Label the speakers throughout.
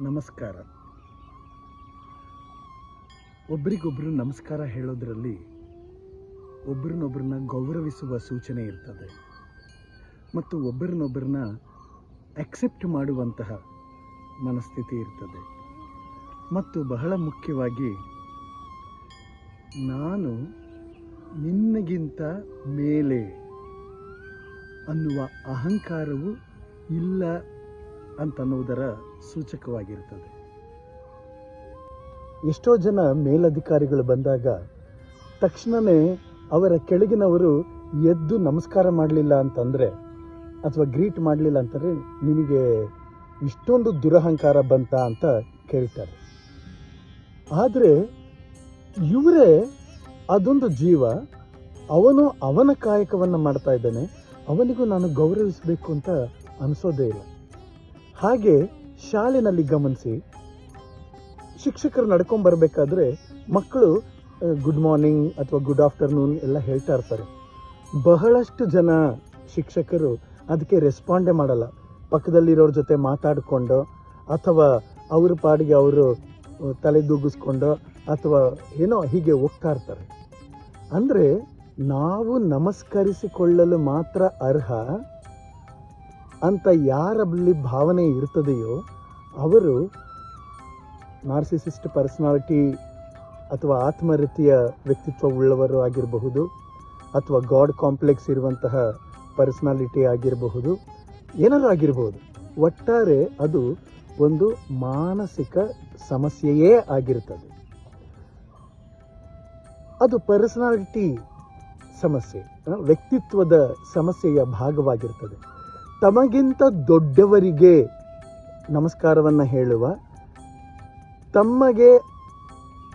Speaker 1: ನಮಸ್ಕಾರ. ಒಬ್ರಿಗೊಬ್ರು ನಮಸ್ಕಾರ ಹೇಳೋದ್ರಲ್ಲಿ ಒಬ್ಬರನ್ನೊಬ್ಬರನ್ನ ಗೌರವಿಸುವ ಸೂಚನೆ ಇರ್ತದೆ. ಮತ್ತು ಒಬ್ಬರನ್ನೊಬ್ಬರನ್ನ ಅಕ್ಸೆಪ್ಟ್ ಮಾಡುವಂತಹ ಮನಸ್ಥಿತಿ ಇರ್ತದೆ. ಮತ್ತು ಬಹಳ ಮುಖ್ಯವಾಗಿ ನಾನು ನಿನ್ನಗಿಂತ ಮೇಲೆ ಅನ್ನುವ ಅಹಂಕಾರವು ಇಲ್ಲ ಅಂತನ್ನುವುದರ ಸೂಚಕವಾಗಿರ್ತದೆ ಎಷ್ಟೋ ಜನ ಮೇಲಧಿಕಾರಿಗಳು ಬಂದಾಗ ತಕ್ಷಣವೇ ಅವರ ಕೆಳಗಿನವರು ಎದ್ದು ನಮಸ್ಕಾರ ಮಾಡಲಿಲ್ಲ ಅಂತಂದರೆ, ಅಥವಾ ಗ್ರೀಟ್ ಮಾಡಲಿಲ್ಲ ಅಂತಂದರೆ ನಿನಗೆ ಇಷ್ಟೊಂದು ದುರಹಂಕಾರ ಬಂತ ಅಂತ ಕೇಳ್ತಾರೆ. ಆದರೆ ಇವರೇ ಅದೊಂದು ಜೀವ, ಅವನು ಅವನ ಕಾಯಕವನ್ನು ಮಾಡ್ತಾ ಇದ್ದಾನೆ, ಅವನಿಗೂ ನಾನು ಗೌರವಿಸಬೇಕು ಅಂತ ಅನಿಸೋದೇ ಇಲ್ಲ. ಹಾಗೆ ಶಾಲೆನಲ್ಲಿ ಗಮನಿಸಿ ಶಿಕ್ಷಕರು ನಡ್ಕೊಂಡ್ ಬರಬೇಕಾದ್ರೆ ಮಕ್ಕಳು ಗುಡ್ ಮಾರ್ನಿಂಗ್ ಅಥವಾ ಗುಡ್ ಆಫ್ಟರ್ನೂನ್ ಎಲ್ಲ ಹೇಳ್ತಾ ಇರ್ತಾರೆ. ಬಹಳಷ್ಟು ಜನ ಶಿಕ್ಷಕರು ಅದಕ್ಕೆ ರೆಸ್ಪಾಂಡೇ ಮಾಡಲ್ಲ. ಪಕ್ಕದಲ್ಲಿರೋರ ಜೊತೆ ಮಾತಾಡಿಕೊಂಡು ಅಥವಾ ಅವ್ರ ಪಾಡಿಗೆ ಅವರು ತಲೆ ದೂಗಿಸ್ಕೊಂಡು ಅಥವಾ ಏನೋ ಹೀಗೆ ಹೋಗ್ತಾ ಇರ್ತಾರೆ. ಅಂದರೆ ನಾವು ನಮಸ್ಕರಿಸಿಕೊಳ್ಳಲು ಮಾತ್ರ ಅರ್ಹ ಅಂತ ಯಾರಲ್ಲಿ ಭಾವನೆ ಇರ್ತದೆಯೋ ಅವರು ನಾರ್ಸಿಸಿಸ್ಟ್ ಪರ್ಸನಾಲಿಟಿ ಅಥವಾ ಆತ್ಮರೀತಿಯ ವ್ಯಕ್ತಿತ್ವ ಉಳ್ಳವರು ಆಗಿರಬಹುದು ಅಥವಾ ಗಾಡ್ ಕಾಂಪ್ಲೆಕ್ಸ್ ಇರುವಂತಹ ಪರ್ಸನಾಲಿಟಿ ಆಗಿರಬಹುದು, ಏನಾದರೂ ಆಗಿರಬಹುದು. ಒಟ್ಟಾರೆ ಅದು ಒಂದು ಮಾನಸಿಕ ಸಮಸ್ಯೆಯೇ ಆಗಿರ್ತದೆ ಅದು ಪರ್ಸನಾಲಿಟಿ ಸಮಸ್ಯೆ, ವ್ಯಕ್ತಿತ್ವದ ಸಮಸ್ಯೆಯ ಭಾಗವಾಗಿರ್ತದೆ. ತಮಗಿಂತ ದೊಡ್ಡವರಿಗೆ ನಮಸ್ಕಾರವನ್ನು ಹೇಳುವ, ತಮಗೆ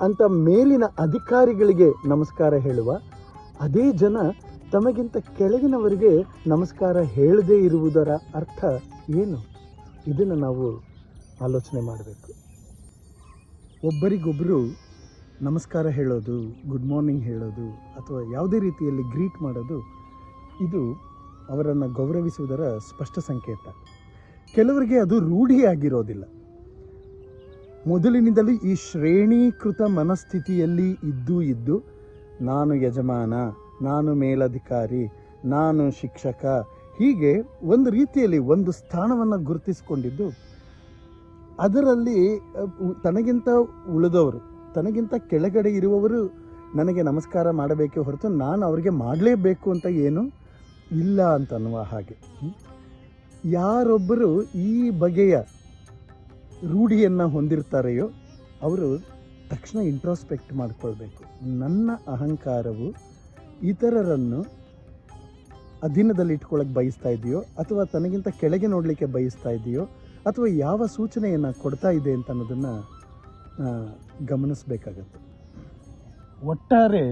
Speaker 1: ಅಂತ ಮೇಲಿನ ಅಧಿಕಾರಿಗಳಿಗೆ ನಮಸ್ಕಾರ ಹೇಳುವ, ಅದೇ ಜನ ತಮಗಿಂತ ಕೆಳಗಿನವರಿಗೆ ನಮಸ್ಕಾರ ಹೇಳದೇ ಇರುವುದರ ಅರ್ಥ ಏನು? ಇದನ್ನು ನಾವು ಆಲೋಚನೆ ಮಾಡಬೇಕು. ಒಬ್ಬರಿಗೊಬ್ಬರು ನಮಸ್ಕಾರ ಹೇಳೋದು ಗುಡ್ ಮಾರ್ನಿಂಗ್ ಹೇಳೋದು, ಅಥವಾ ಯಾವುದೇ ರೀತಿಯಲ್ಲಿ ಗ್ರೀಟ್ ಮಾಡೋದು, ಇದು ಅವರನ್ನು ಗೌರವಿಸುವುದರ ಸ್ಪಷ್ಟ ಸಂಕೇತ. ಕೆಲವರಿಗೆ ಅದು ರೂಢಿಯಾಗಿರೋದಿಲ್ಲ. ಮೊದಲಿನಿಂದಲೂ ಈ ಶ್ರೇಣೀಕೃತ ಮನಸ್ಥಿತಿಯಲ್ಲಿ ಇದ್ದು ಇದ್ದು, ನಾನು ಯಜಮಾನ, ನಾನು ಮೇಲಧಿಕಾರಿ, ನಾನು ಶಿಕ್ಷಕ, ಹೀಗೆ ಒಂದು ರೀತಿಯಲ್ಲಿ ಒಂದು ಸ್ಥಾನವನ್ನು ಗುರುತಿಸಿಕೊಂಡಿದ್ದು, ಅದರಲ್ಲಿ ತನಗಿಂತ ಉಳಿದವರು, ತನಗಿಂತ ಕೆಳಗಡೆ ಇರುವವರು ನನಗೆ ನಮಸ್ಕಾರ ಮಾಡಬೇಕೇ ಹೊರತು ನಾನು ಅವರಿಗೆ ಮಾಡಲೇಬೇಕು ಅಂತ ಏನು ಇಲ್ಲ ಅಂತನ್ನುವ ಹಾಗೆ. ಯಾರೊಬ್ಬರು ಈ ಬಗೆಯ ರೂಢಿಯನ್ನು ಹೊಂದಿರ್ತಾರೆಯೋ ಅವರು ತಕ್ಷಣ ಇಂಟ್ರಾಸ್ಪೆಕ್ಟ್ ಮಾಡಿಕೊಳ್ಬೇಕು. ನನ್ನ ಅಹಂಕಾರವು ಇತರರನ್ನು ಅಧೀನದಲ್ಲಿ ಇಟ್ಕೊಳ್ಳೋಕೆ ಬಯಸ್ತಾ ಇದೆಯೋ, ಅಥವಾ ತನಗಿಂತ ಕೆಳಗೆ ನೋಡಲಿಕ್ಕೆ ಬಯಸ್ತಾ ಇದೆಯೋ, ಅಥವಾ ಯಾವ ಸೂಚನೆಯನ್ನು ಕೊಡ್ತಾ ಇದೆ ಅಂತ ಅನ್ನೋದನ್ನು ಗಮನಿಸಬೇಕಾಗತ್ತೆ. ಒಟ್ಟಾರೆ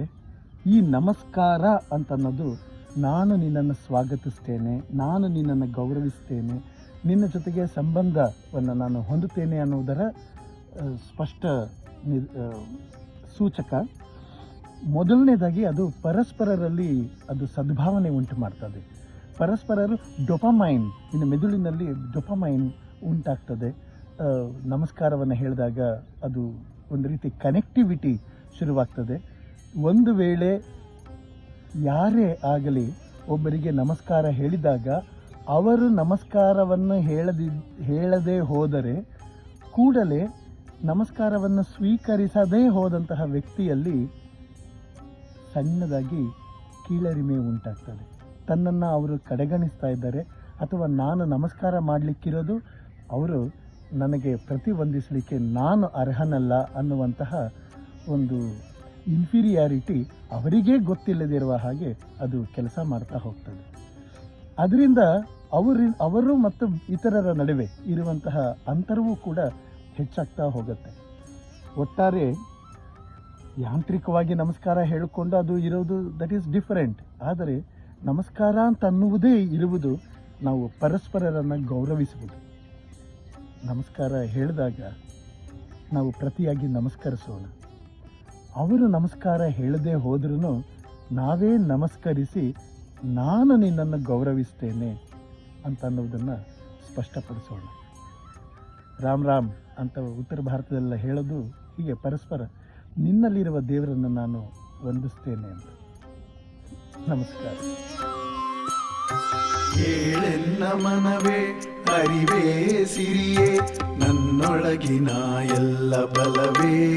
Speaker 1: ಈ ನಮಸ್ಕಾರ ಅಂತ ಅನ್ನೋದು ನಾನು ನಿನ್ನನ್ನು ಸ್ವಾಗತಿಸ್ತೇನೆ, ನಾನು ನಿನ್ನನ್ನು ಗೌರವಿಸ್ತೇನೆ, ನಿನ್ನ ಜೊತೆಗೆ ಸಂಬಂಧವನ್ನು ನಾನು ಹೊಂದುತ್ತೇನೆ ಅನ್ನುವುದರ ಸ್ಪಷ್ಟ ನಿ- ಸೂಚಕ. ಮೊದಲನೇದಾಗಿ ಅದು ಪರಸ್ಪರರಲ್ಲಿ ಅದು ಸದ್ಭಾವನೆ ಉಂಟು ಮಾಡ್ತದೆ ಪರಸ್ಪರರು ಡೊಪಮೈನ್, ಇನ್ನು ಮೆದುಳಿನಲ್ಲಿ ಡೊಪಮೈನ್ ಉಂಟಾಗ್ತದೆ. ನಮಸ್ಕಾರವನ್ನು ಹೇಳಿದಾಗ ಅದು ಒಂದು ರೀತಿ ಕನೆಕ್ಟಿವಿಟಿ ಶುರುವಾಗ್ತದೆ. ಒಂದು ವೇಳೆ ಯಾರೇ ಆಗಲಿ ಒಬ್ಬರಿಗೆ ನಮಸ್ಕಾರ ಹೇಳಿದಾಗ ಅವರು ನಮಸ್ಕಾರವನ್ನು ಹೇಳದಿ, ಹೇಳದೇ ಹೋದರೆ ಕೂಡಲೇ ನಮಸ್ಕಾರವನ್ನು ಸ್ವೀಕರಿಸದೇ ಹೋದಂತಹ ವ್ಯಕ್ತಿಯಲ್ಲಿ ಸಣ್ಣದಾಗಿ ಕೀಳರಿಮೆ ಉಂಟಾಗ್ತದೆ. ತನ್ನನ್ನು ಅವರು ಕಡೆಗಣಿಸ್ತಾ ಇದ್ದಾರೆ. ಅಥವಾ ನಾನು ನಮಸ್ಕಾರ ಮಾಡಲಿಕ್ಕಿರೋದು, ಅವರು ನನಗೆ ಪ್ರತಿಬಂಧಿಸಲಿಕ್ಕೆ ನಾನು ಅರ್ಹನಲ್ಲ ಅನ್ನುವಂತಹ ಒಂದು ಇನ್ಫೀರಿಯಾರಿಟಿ ಅವರಿಗೇ ಗೊತ್ತಿಲ್ಲದಿರುವ ಹಾಗೆ ಅದು ಕೆಲಸ ಮಾಡ್ತಾ ಹೋಗ್ತದೆ. ಅದರಿಂದ ಅವರು ಅವರು ಮತ್ತು ಇತರರ ನಡುವೆ ಇರುವಂತಹ ಅಂತರವೂ ಕೂಡ ಹೆಚ್ಚಾಗ್ತಾ ಹೋಗುತ್ತೆ. ಒಟ್ಟಾರೆ ಯಾಂತ್ರಿಕವಾಗಿ ನಮಸ್ಕಾರ ಹೇಳಿಕೊಂಡು ಅದು ಇರೋದು ದಟ್ ಈಸ್ ಡಿಫರೆಂಟ್ ಆದರೆ ನಮಸ್ಕಾರ ಅಂತ ಅನ್ನುವುದೇ ಇರುವುದು ನಾವು ಪರಸ್ಪರರನ್ನು ಗೌರವಿಸುವುದು. ನಮಸ್ಕಾರ ಹೇಳಿದಾಗ ನಾವು ಪ್ರತಿಯಾಗಿ ನಮಸ್ಕರಿಸೋಣ. ಅವರು ನಮಸ್ಕಾರ ಹೇಳದೆ ಹೋದ್ರೂ ನಾವೇ ನಮಸ್ಕರಿಸಿ ನಾನು ನಿನ್ನನ್ನು ಗೌರವಿಸ್ತೇನೆ ಅಂತ ಅನ್ನೋದನ್ನು ಸ್ಪಷ್ಟಪಡಿಸೋಣ. ರಾಮ್ ರಾಮ್
Speaker 2: ಅಂತ ಉತ್ತರ ಭಾರತದೆಲ್ಲ ಹೇಳೋದು ಹೀಗೆ ಪರಸ್ಪರ ನಿನ್ನಲ್ಲಿರುವ ದೇವರನ್ನು ನಾನು ವಂದಿಸ್ತೇನೆ ಅಂತ. ನಮಸ್ಕಾರ.
Speaker 1: ಏಳೆನ್ನ ಮನವೇ, ಅರಿವೇ ಸಿರಿಯೇ, ನನ್ನೊಳಗಿನ ಎಲ್ಲ ಬಲವೇ.